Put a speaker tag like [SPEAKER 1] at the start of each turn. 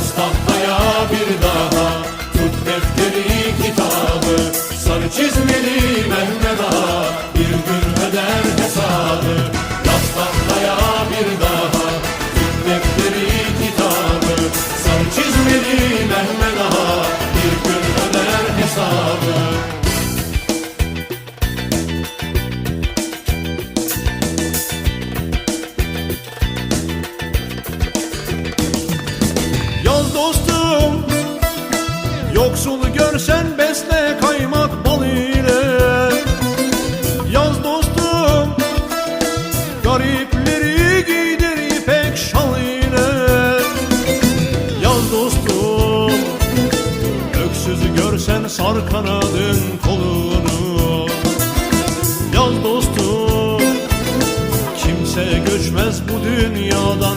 [SPEAKER 1] Yaz tahtaya bir daha Tut defteri kitabı Sarı çizmeli Mehmet Ağa Bir gün öder hesabı. Yaz tahtaya bir daha Tut defteri kitabı Sarı çizmeli Mehmet Ağa Bir gün öder hesabı
[SPEAKER 2] Yoksulu görsen besle kaymak bal ile. Yaz dostum Garipleri giydir ipek şal ile. Yaz dostum Öksüzü görsen sar kanadın kolunu. Yaz dostum Kimse göçmez bu dünyadan